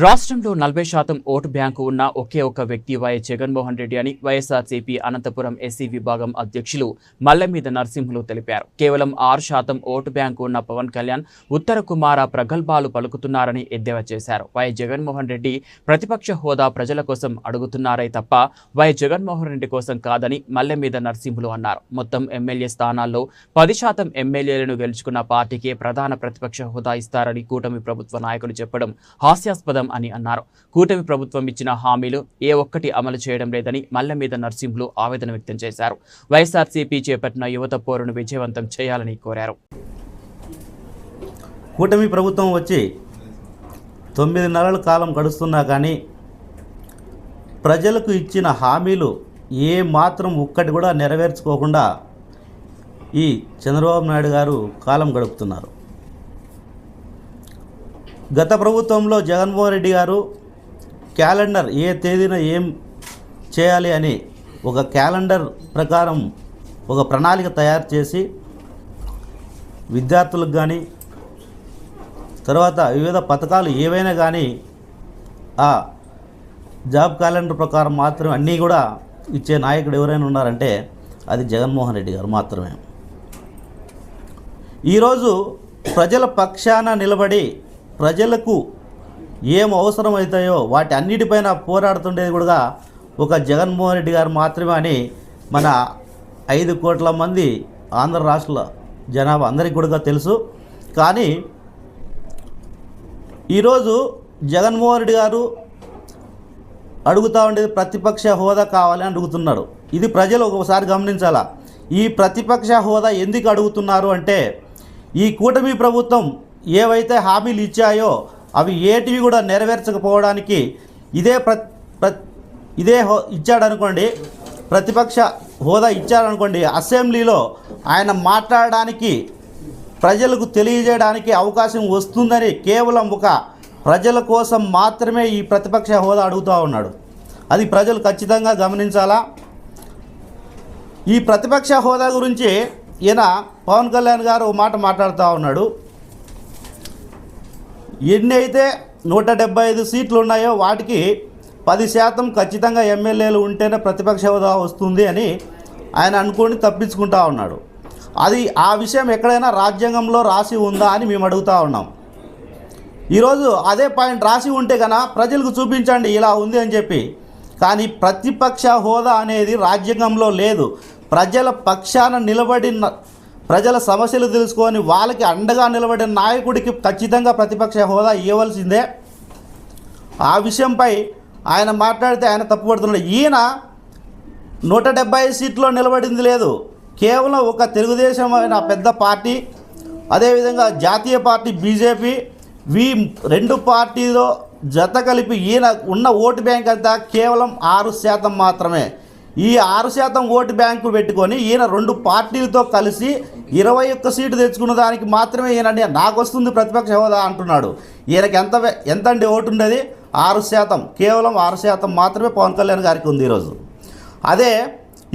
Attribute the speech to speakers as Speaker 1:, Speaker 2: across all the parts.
Speaker 1: రాష్ట్రంలో నలభై శాతం ఓటు బ్యాంకు ఉన్న ఒకే ఒక్క వ్యక్తి వైఎస్ జగన్మోహన్ రెడ్డి అని వైఎస్ఆర్సీపీ అనంతపురం ఎస్సీ విభాగం అధ్యక్షులు మల్లమీద నరసింహులు తెలిపారు. కేవలం ఆరు శాతం ఓటు బ్యాంకు ఉన్న పవన్ కళ్యాణ్ ఉత్తర కుమార ప్రగల్భాలు పలుకుతున్నారని ఎద్దేవా చేశారు. వైఎస్ జగన్మోహన్ రెడ్డి ప్రతిపక్ష హోదా ప్రజల కోసం అడుగుతున్నారే తప్ప వైఎస్ జగన్మోహన్ రెడ్డి కోసం కాదని మల్లెమీద నరసింహులు అన్నారు. మొత్తం ఎమ్మెల్యే స్థానాల్లో పది శాతం ఎమ్మెల్యేలను గెలుచుకున్న పార్టీకే ప్రధాన ప్రతిపక్ష హోదా ఇస్తారని కూటమి ప్రభుత్వ నాయకులు చెప్పడం హాస్యాస్పదం అని అన్నారు. కూటమి ప్రభుత్వం ఇచ్చిన హామీలు ఏ ఒక్కటి అమలు చేయడం లేదని మల్లె మీద నర్సింహులు ఆవేదన వ్యక్తం చేశారు. వైఎస్ఆర్సీపీ చేపట్టిన యువత పోరును విజయవంతం చేయాలని కోరారు.
Speaker 2: కూటమి ప్రభుత్వం వచ్చి తొమ్మిది నెలల కాలం గడుస్తున్నా కానీ ప్రజలకు ఇచ్చిన హామీలు ఏ మాత్రం ఒక్కటి కూడా నెరవేర్చుకోకుండా ఈ చంద్రబాబు నాయుడు గారు కాలం గడుపుతున్నారు. గత ప్రభుత్వంలో జగన్మోహన్ రెడ్డి గారు క్యాలెండర్ ఏ తేదీన ఏం చేయాలి అని ఒక క్యాలెండర్ ప్రకారం ఒక ప్రణాళిక తయారు చేసి విద్యార్థులకు కానీ తర్వాత వివిధ పథకాలు ఏవైనా కానీ ఆ జాబ్ క్యాలెండర్ ప్రకారం మాత్రమే అన్నీ కూడా ఇచ్చే నాయకుడు ఎవరైనా ఉన్నారంటే అది జగన్మోహన్ రెడ్డి గారు మాత్రమే. ఈరోజు ప్రజల పక్షాన నిలబడి ప్రజలకు ఏం అవసరమవుతాయో వాటి అన్నిటిపైన పోరాడుతుండేది కూడా ఒక జగన్మోహన్ రెడ్డి గారు మాత్రమే అని మన ఐదు కోట్ల మంది ఆంధ్ర రాష్ట్ర జనాభా అందరికీ కూడా తెలుసు. కానీ ఈరోజు జగన్మోహన్ రెడ్డి గారు అడుగుతూ ఉండేది ప్రతిపక్ష హోదా కావాలని అడుగుతున్నాడు. ఇది ప్రజలు ఒకసారి గమనించాలా? ఈ ప్రతిపక్ష హోదా ఎందుకు అడుగుతున్నారు అంటే ఈ కూటమి ప్రభుత్వం ఏవైతే హామీలు ఇచ్చాయో అవి ఏటివి కూడా నెరవేర్చకపోవడానికి ఇదే ప్ర ఇదే హో ఇచ్చాడనుకోండి ప్రతిపక్ష హోదా ఇచ్చాడనుకోండి అసెంబ్లీలో ఆయన మాట్లాడడానికి ప్రజలకు తెలియజేయడానికి అవకాశం వస్తుందని కేవలం ఒక ప్రజల కోసం మాత్రమే ఈ ప్రతిపక్ష హోదా అడుగుతూ ఉన్నాడు. అది ప్రజలు ఖచ్చితంగా గమనించాలా? ఈ ప్రతిపక్ష హోదా గురించి ఈయన పవన్ కళ్యాణ్ గారు మాట మాట్లాడుతూ ఉన్నాడు. ఎన్ని అయితే నూట డెబ్బై ఐదు సీట్లు ఉన్నాయో వాటికి పది శాతం ఖచ్చితంగా ఎమ్మెల్యేలు ఉంటేనే ప్రతిపక్ష హోదా వస్తుంది అని ఆయన అనుకొని తప్పించుకుంటా ఉన్నాడు. అది ఆ విషయం ఎక్కడైనా రాజ్యాంగంలో రాసి ఉందా అని మేము అడుగుతూ ఉన్నాం. ఈరోజు అదే పాయింట్ రాసి ఉంటే కన ప్రజలకు చూపించండి ఇలా ఉంది అని చెప్పి. కానీ ప్రతిపక్ష హోదా అనేది రాజ్యాంగంలో లేదు. ప్రజల పక్షాన నిలబడిన ప్రజల సమస్యలు తెలుసుకొని వాళ్ళకి అండగా నిలబడిన నాయకుడికి ఖచ్చితంగా ప్రతిపక్ష హోదా ఇవ్వవలసిందే. ఆ విషయంపై ఆయన మాట్లాడితే ఆయన తప్పుపడుతున్నాడు ఈయన నూట డెబ్బై సీట్లో నిలబడింది లేదు. కేవలం ఒక తెలుగుదేశం అయిన పెద్ద పార్టీ అదేవిధంగా జాతీయ పార్టీ బీజేపీ వీ రెండు పార్టీలో జత కలిపి ఈయన ఉన్న ఓటు బ్యాంక్ అంతా కేవలం ఆరు శాతం మాత్రమే. ఈ ఆరు శాతం ఓటు బ్యాంకు పెట్టుకొని ఈయన రెండు పార్టీలతో కలిసి ఇరవై ఒక్క సీటు తెచ్చుకున్న దానికి మాత్రమే ఈయన నాకు వస్తుంది ప్రతిపక్ష హోదా అంటున్నాడు. ఈయనకి ఎంత ఎంత అండి ఓటు ఉండేది? ఆరు శాతం. కేవలం ఆరు శాతం మాత్రమే పవన్ కళ్యాణ్ గారికి ఉంది ఈరోజు. అదే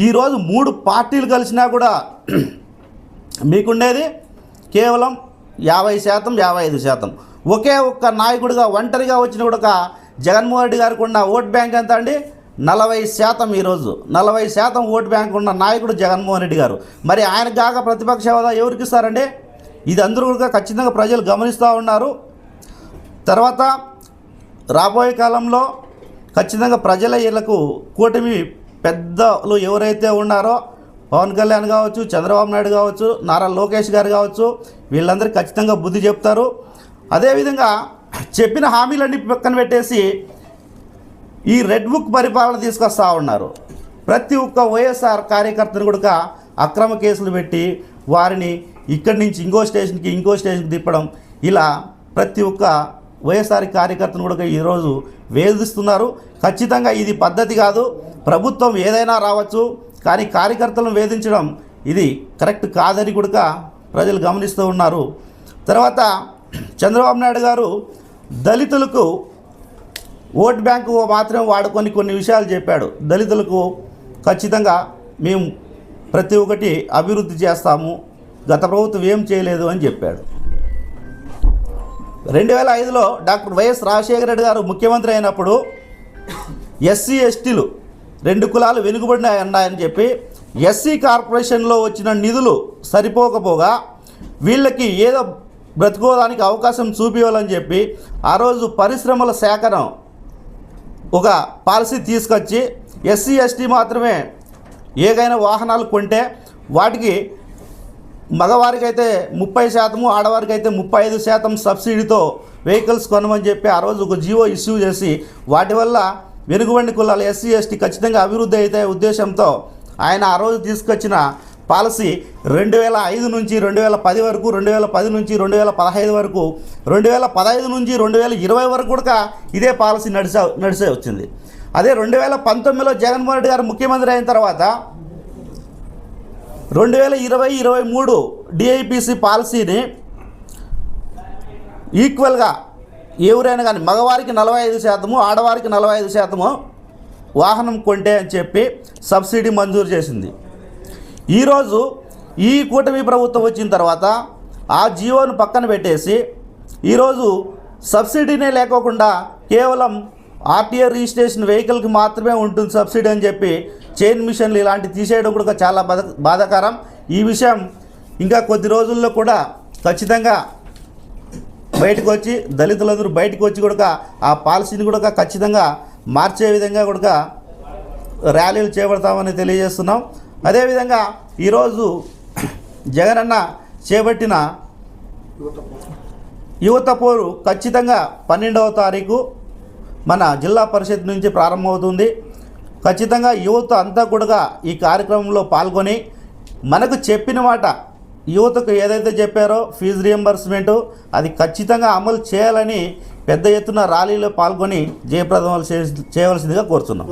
Speaker 2: ఈరోజు మూడు పార్టీలు కలిసినా కూడా మీకుండేది కేవలం యాభై శాతం యాభై ఐదు శాతం. ఒకే ఒక్క నాయకుడిగా ఒంటరిగా వచ్చిన కూడా జగన్మోహన్ రెడ్డి గారికి ఉన్న ఓట్ బ్యాంక్ ఎంత అండి? నలభై శాతం ఈరోజు నలభై శాతం ఓటు బ్యాంక్ ఉన్న నాయకుడు జగన్మోహన్ రెడ్డి గారు. మరి ఆయన కాక ప్రతిపక్ష హోదా ఎవరికి ఇస్తారండి? ఇది అందరూ కూడా ఖచ్చితంగా ప్రజలు గమనిస్తూ ఉన్నారు. తర్వాత రాబోయే కాలంలో ఖచ్చితంగా ప్రజల ఇళ్ళకు కూటమి పెద్దలు ఎవరైతే ఉన్నారో పవన్ కళ్యాణ్ కావచ్చు చంద్రబాబు నాయుడు కావచ్చు నారా లోకేష్ గారు కావచ్చు వీళ్ళందరూ ఖచ్చితంగా బుద్ధి చెప్తారు. అదేవిధంగా చెప్పిన హామీలన్నీ పక్కన పెట్టేసి ఈ రెడ్ బుక్ పరిపాలన తీసుకొస్తా ఉన్నారు. ప్రతి ఒక్క వైఎస్ఆర్ కార్యకర్తను కూడా అక్రమ కేసులు పెట్టి వారిని ఇక్కడి నుంచి ఇంకో స్టేషన్కి ఇంకో స్టేషన్కి తిప్పడం. ఇలా ప్రతి ఒక్క వైఎస్ఆర్ కార్యకర్తను కూడా ఈరోజు వేధిస్తున్నారు. ఖచ్చితంగా ఇది పద్ధతి కాదు. ప్రభుత్వం ఏదైనా రావచ్చు కానీ కార్యకర్తలను వేధించడం ఇది కరెక్ట్ కాదని కూడా ప్రజలు గమనిస్తూ ఉన్నారు. తర్వాత చంద్రబాబు నాయుడు గారు దళితులకు ఓట్ బ్యాంకు మాత్రం వాడుకొని కొన్ని విషయాలు చెప్పాడు. దళితులకు ఖచ్చితంగా మేము ప్రతి ఒక్కటి అభివృద్ధి చేస్తాము. గత ప్రభుత్వం ఏం చేయలేదు అని చెప్పాడు. రెండు వేల ఐదులో డాక్టర్ వైఎస్ రాజశేఖర రెడ్డి గారు ముఖ్యమంత్రి అయినప్పుడు ఎస్సీ ఎస్టీలు రెండు కులాలు వెనుకబడినాయన్నాయని చెప్పి ఎస్సీ కార్పొరేషన్లో వచ్చిన నిధులు సరిపోకపోగా వీళ్ళకి ఏదో బ్రతుకోవడానికి అవకాశం చూపించాలని చెప్పి ఆ రోజు పరిశ్రమల సేకరణ ఒక పాలసీ తీసుకొచ్చి ఎస్సీ ఎస్టీ మాత్రమే ఏదైనా వాహనాలు కొంటే వాటికి మగవారికి అయితే ముప్పై శాతము ఆడవారికి అయితే ముప్పై ఐదు శాతం సబ్సిడీతో వెహికల్స్ కొనమని చెప్పి ఆ రోజు ఒక జియో ఇష్యూ చేసి వాటి వల్ల వెనుకబడిన కులాలు ఎస్సీ ఎస్టీ ఖచ్చితంగా అభివృద్ధి అయితే ఉద్దేశంతో ఆయన ఆ రోజు తీసుకొచ్చిన పాలసీ రెండు వేల ఐదు నుంచి రెండు వేల పది వరకు రెండు వేల పది నుంచి రెండు వేల పదహైదు వరకు రెండు వేల పదహైదు నుంచి రెండు వేల ఇరవై వరకు కూడా ఇదే పాలసీ నడిచే నడిచే వచ్చింది. అదే రెండు వేల పంతొమ్మిదిలో జగన్మోహన్ రెడ్డి గారు ముఖ్యమంత్రి అయిన తర్వాత రెండు వేల ఇరవై ఇరవై మూడు డిఐపిసి పాలసీని ఈక్వల్గా ఎవరైనా కానీ మగవారికి నలభై ఐదు శాతము ఆడవారికి నలభై ఐదు శాతము వాహనం కొంటే అని చెప్పి సబ్సిడీ మంజూరు చేసింది. ఈరోజు ఈ కూటమి ప్రభుత్వం వచ్చిన తర్వాత ఆ జియోను పక్కన పెట్టేసి ఈరోజు సబ్సిడీనే లేకోకుండా కేవలం ఆర్టీఏ రిజిస్ట్రేషన్ వెహికల్కి మాత్రమే ఉంటుంది సబ్సిడీ అని చెప్పి చైన్ మిషన్లు ఇలాంటివి తీసేయడం కూడా చాలా బాధ బాధాకరం. ఈ విషయం ఇంకా కొద్ది రోజుల్లో కూడా ఖచ్చితంగా బయటకు వచ్చి దళితులందరూ బయటకు వచ్చి కూడా ఆ పాలసీని కూడా ఖచ్చితంగా మార్చే విధంగా కూడా ర్యాలీలు చేపడతామని తెలియజేస్తున్నాం. అదేవిధంగా ఈరోజు జగనన్న చేపట్టిన యువత పోరు ఖచ్చితంగా పన్నెండవ తారీఖు మన జిల్లా పరిషత్ నుంచి ప్రారంభమవుతుంది. ఖచ్చితంగా యువత అంతా కూడా ఈ కార్యక్రమంలో పాల్గొని మనకు చెప్పిన మాట యువతకు ఏదైతే చెప్పారో ఫీజు రియంబర్స్మెంటు అది ఖచ్చితంగా అమలు చేయాలని పెద్ద ఎత్తున ర్యాలీలో పాల్గొని జయప్రదం చేయవలసిందిగా కోరుతున్నాం.